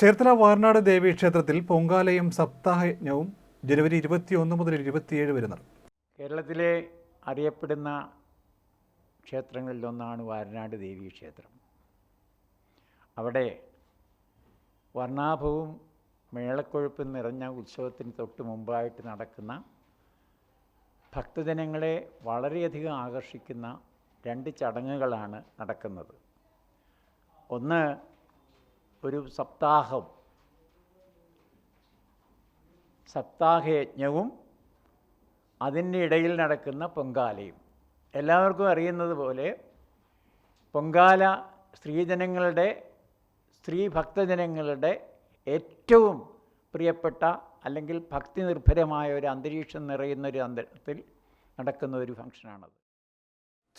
ചേർത്തല വാർനാട് ദേവീ ക്ഷേത്രത്തിൽ പൊങ്കാലയും സപ്താഹയജ്ഞവും ജനുവരി ഇരുപത്തിയൊന്ന് മുതൽ ഇരുപത്തിയേഴ് വരെ നടക്കും. കേരളത്തിലെ അറിയപ്പെടുന്ന ക്ഷേത്രങ്ങളിലൊന്നാണ് വാരനാട് ദേവി ക്ഷേത്രം. അവിടെ വർണാഭവും മേളക്കൊഴുപ്പും നിറഞ്ഞ ഉത്സവത്തിന് തൊട്ട് മുമ്പായിട്ട് നടക്കുന്ന ഭക്തജനങ്ങളെ വളരെയധികം ആകർഷിക്കുന്ന രണ്ട് ചടങ്ങുകളാണ് നടക്കുന്നത്. ഒന്ന് ഒരു സപ്താഹം. സപ്താഹയജ്ഞവും അതിന്റെ ഇടയിൽ നടക്കുന്ന പൊങ്കാലയും. എല്ലാവർക്കും അറിയുന്നത് പോലെ പൊങ്കാല സ്ത്രീജനങ്ങളുടെ സ്ത്രീ ഭക്തജനങ്ങളുടെ ഏറ്റവും പ്രിയപ്പെട്ട അല്ലെങ്കിൽ ഭക്തി നിർഭരമായ ഒരു അന്തരീക്ഷം നിറയുന്ന ഒരു അന്തരത്തിൽ നടക്കുന്ന ഒരു ഫംഗ്ഷനാണത്.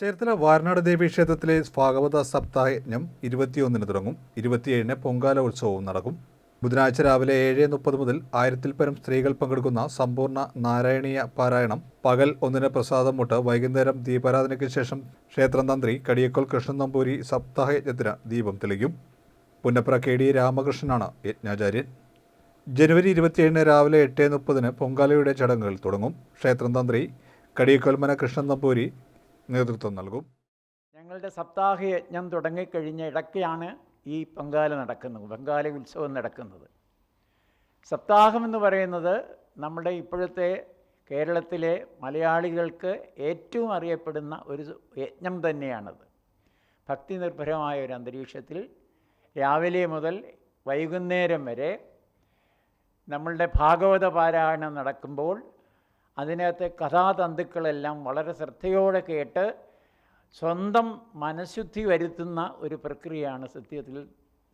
ചേർത്തല വാരനാട് ദേവി ക്ഷേത്രത്തിലെ ഭാഗവത സപ്താഹയജ്ഞം ഇരുപത്തിയൊന്നിന് തുടങ്ങും. ഇരുപത്തിയേഴിന് പൊങ്കാല ഉത്സവവും നടക്കും. ബുധനാഴ്ച രാവിലെ ഏഴ് മുപ്പത് മുതൽ ആയിരത്തിൽ പരം സ്ത്രീകൾ പങ്കെടുക്കുന്ന സമ്പൂർണ നാരായണീയ പാരായണം. പകൽ ഒന്നിന് പ്രസാദം മുട്ട് വൈകുന്നേരം ദീപാരാധനയ്ക്ക് ശേഷം ക്ഷേത്രം തന്ത്രി കടിയക്കോൾ കൃഷ്ണൻ നമ്പൂരി സപ്താഹയജ്ഞത്തിന് ദീപം തെളിക്കും പുന്നപ്ര കെ ഡി രാമകൃഷ്ണനാണ് യജ്ഞാചാര്യൻ. ജനുവരി ഇരുപത്തിയേഴിന് രാവിലെ എട്ട് മുപ്പതിന് പൊങ്കാലയുടെ ചടങ്ങുകൾ തുടങ്ങും. ക്ഷേത്രം തന്ത്രി കടിയക്കൊൽമന കൃഷ്ണൻ നമ്പൂരി നേതൃത്വം നൽകും. ഞങ്ങളുടെ സപ്താഹയജ്ഞം തുടങ്ങിക്കഴിഞ്ഞ ഇടയ്ക്കാണ് ഈ പൊങ്കാല നടക്കുന്നത് പൊങ്കാല ഉത്സവം നടക്കുന്നത്. സപ്താഹം എന്ന് പറയുന്നത് നമ്മുടെ ഇപ്പോഴത്തെ കേരളത്തിലെ മലയാളികൾക്ക് ഏറ്റവും അറിയപ്പെടുന്ന ഒരു യജ്ഞം തന്നെയാണത്. ഭക്തി നിർഭരമായ ഒരു അന്തരീക്ഷത്തിൽ രാവിലെ മുതൽ വൈകുന്നേരം വരെ നമ്മളുടെ ഭാഗവത പാരായണം നടക്കുമ്പോൾ അതിനകത്തെ കഥാതന്തുക്കളെല്ലാം വളരെ ശ്രദ്ധയോടെ കേട്ട് സ്വന്തം മനഃശുദ്ധി വരുത്തുന്ന ഒരു പ്രക്രിയയാണ് സത്യത്തിൽ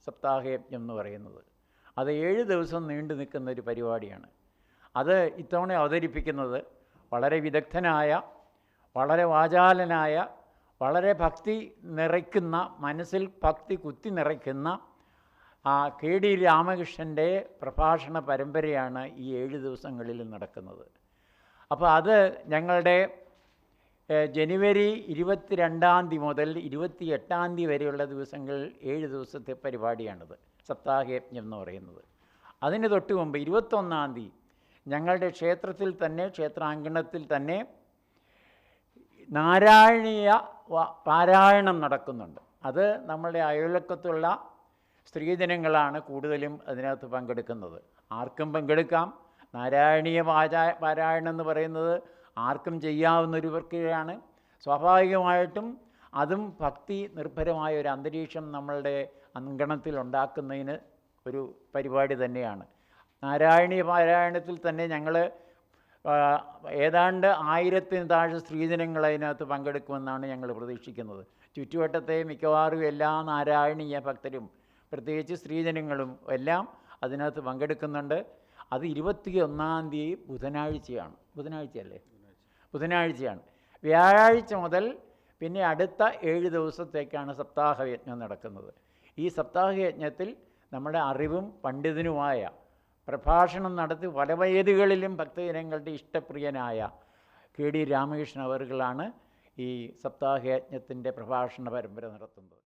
സപ്താഹയജ്ഞം എന്ന് പറയുന്നത്. അത് ഏഴ് ദിവസം നീണ്ടു നിൽക്കുന്ന ഒരു പരിപാടിയാണ്. അത് ഇത്തവണ അവതരിപ്പിക്കുന്നത് വളരെ വിദഗ്ധനായ വളരെ വാചാലനായ വളരെ ഭക്തി നിറയ്ക്കുന്ന മനസ്സിൽ ഭക്തി കുത്തി നിറയ്ക്കുന്ന കെ ഡി രാമകൃഷ്ണന്റെ പ്രഭാഷണ പരമ്പരയാണ് ഈ ഏഴ് ദിവസങ്ങളിൽ നടക്കുന്നത്. അപ്പോൾ അത് ഞങ്ങളുടെ ജനുവരി ജനുവരി ഇരുപത്തിരണ്ടാം തീയതി മുതൽ ഇരുപത്തി എട്ടാം തീയതി വരെയുള്ള ദിവസങ്ങൾ ഏഴ് ദിവസത്തെ പരിപാടിയാണിത് സപ്താഹയജ്ഞം എന്ന് പറയുന്നത്. അതിന് തൊട്ട് മുമ്പ് ഇരുപത്തൊന്നാം തീയതി ഞങ്ങളുടെ ക്ഷേത്രത്തിൽ തന്നെ ക്ഷേത്രാങ്കണത്തിൽ തന്നെ നാരായണീയ പാരായണം നടക്കുന്നുണ്ട്. അത് നമ്മളുടെ അയൽക്കത്തുള്ള സ്ത്രീജനങ്ങളാണ് കൂടുതലും അതിനകത്ത് പങ്കെടുക്കുന്നത്. ആർക്കും പങ്കെടുക്കാം. നാരായണീയ പാരാ പാരായണം എന്ന് പറയുന്നത് ആർക്കും ചെയ്യാവുന്ന ഒരു പ്രക്രിയയാണ് സ്വാഭാവികമായിട്ടും അതും ഭക്തി നിർഭരമായ ഒരു അന്തരീക്ഷം നമ്മളുടെ അങ്കണത്തിൽ ഉണ്ടാക്കുന്നതിന് ഒരു പരിപാടി തന്നെയാണ്. നാരായണീയ പാരായണത്തിൽ തന്നെ ഞങ്ങൾ ഏതാണ്ട് ആയിരത്തിന് താഴെ സ്ത്രീജനങ്ങൾ അതിനകത്ത് പങ്കെടുക്കുമെന്നാണ് ഞങ്ങൾ പ്രതീക്ഷിക്കുന്നത്. ചുറ്റുവട്ടത്തെ മിക്കവാറും എല്ലാ നാരായണീയ ഭക്തരും പ്രത്യേകിച്ച് സ്ത്രീജനങ്ങളും എല്ലാം അതിനകത്ത് പങ്കെടുക്കുന്നുണ്ട്. അത് ഇരുപത്തി ഒന്നാം തീയതി ബുധനാഴ്ചയാണ്. ബുധനാഴ്ചയല്ലേ? ബുധനാഴ്ചയാണ്. വ്യാഴാഴ്ച മുതൽ പിന്നെ അടുത്ത ഏഴ് ദിവസത്തേക്കാണ് സപ്താഹയജ്ഞം നടക്കുന്നത്. ഈ സപ്താഹയജ്ഞത്തിൽ നമ്മുടെ അറിവും പണ്ഡിതനുമായ പ്രഭാഷണം നടത്തി പല വേദികളിലും ഭക്തജനങ്ങളുടെ ഇഷ്ടപ്രിയനായ കെ ഡി രാമകൃഷ്ണൻ അവറുകളാണ് ഈ സപ്താഹയജ്ഞത്തിന്റെ പ്രഭാഷണ പരമ്പര നടത്തുന്നത്.